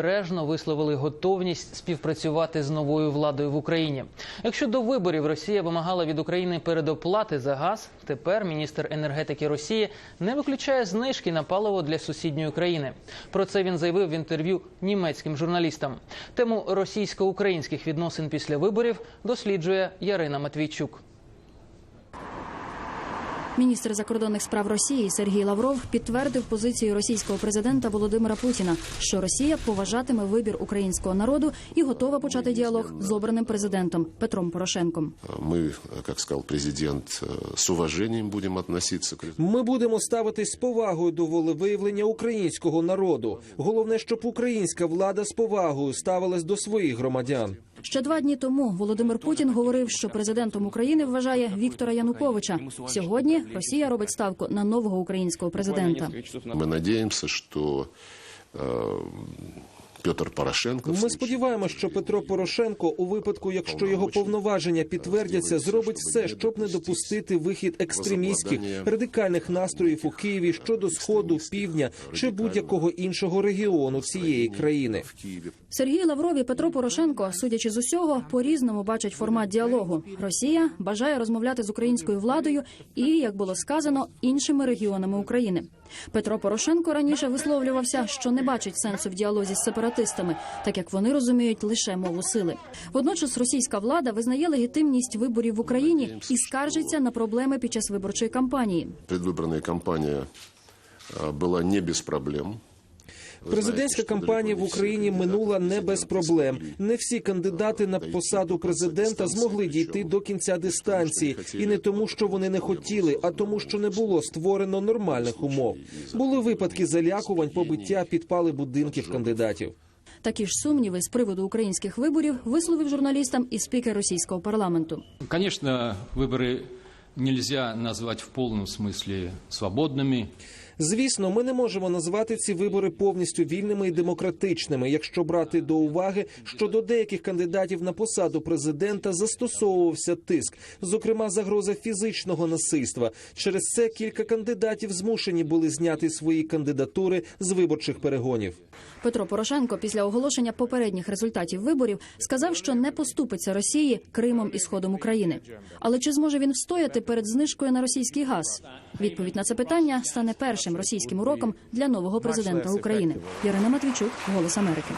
Бережно висловили готовність співпрацювати з новою владою в Україні. Якщо до виборів Росія вимагала від України передоплати за газ, тепер міністр енергетики Росії не виключає знижки на паливо для сусідньої країни. Про це він заявив в інтерв'ю німецьким журналістам. Тему російсько-українських відносин після виборів досліджує Ярина Матвійчук. Міністр закордонних справ Росії Сергій Лавров підтвердив позицію російського президента Володимира Путіна, що Росія поважатиме вибір українського народу і готова почати діалог з обраним президентом Петром Порошенком. Мы, как сказал президент, э, с уважением будем относиться к Ми будемо ставитись з повагою до волевиявлення українського народу. Головне, щоб українська влада з повагою ставилась до своїх громадян. Ще два дні тому Володимир Путін говорив, що президентом України вважає Віктора Януковича. Сьогодні Росія робить ставку на нового українського президента. Ми сподіваємося, что э, Петр Порошенко... Ми случае- сподіваємося, що Петро Порошенко, у випадку, якщо його повноваження підтвердяться, зробить все, щоб не допустити вихід екстремістських радикальних настроїв у Києві щодо сходу, півдня чи будь-якого іншого регіону цієї країни. Сергій Лавров і Петро Порошенко, судячи з усього, по-різному бачать формат діалогу. Росія бажає розмовляти з українською владою і, як було сказано, іншими регіонами України. Петро Порошенко раніше висловлювався, що не бачить сенсу в діалозі з сепаратистами, так як вони розуміють лише мову сили. Водночас російська влада визнає легітимність виборів в Україні і скаржиться на проблеми під час виборчої кампанії. Предвыборная кампания э, была не без проблем. Вы Президентська знаете, что кампанія в далеко не все Україні кандидаты минула в не без президенты проблем. смогли Не всі кандидати на посаду президента змогли дійти до кінця дистанції, і не тому, що вони не хотіли, а тому, що не було створено нормальних умов. Були випадки залякувань, побиття, підпали будинків кандидатів. Такі ж сумніви з приводу українських виборів висловив журналістам і спікер російського парламенту. Конечно, выборы нельзя назвать в полном смысле свободными. Звісно, ми не можемо назвати ці вибори повністю вільними і демократичними, якщо брати до уваги, що до деяких кандидатів на посаду президента застосовувався тиск, зокрема загроза фізичного насильства. Через це кілька кандидатів змушені були зняти свої кандидатури з виборчих перегонів. Петро Порошенко після оголошення попередніх результатів виборів сказав, що не поступиться Росії Кримом і сходом України. Але чи зможе він встояти перед знижкою на російський газ? Відповідь на це питання стане першим російським уроком для нового президента України. Ярина Матвійчук, Голос Америки.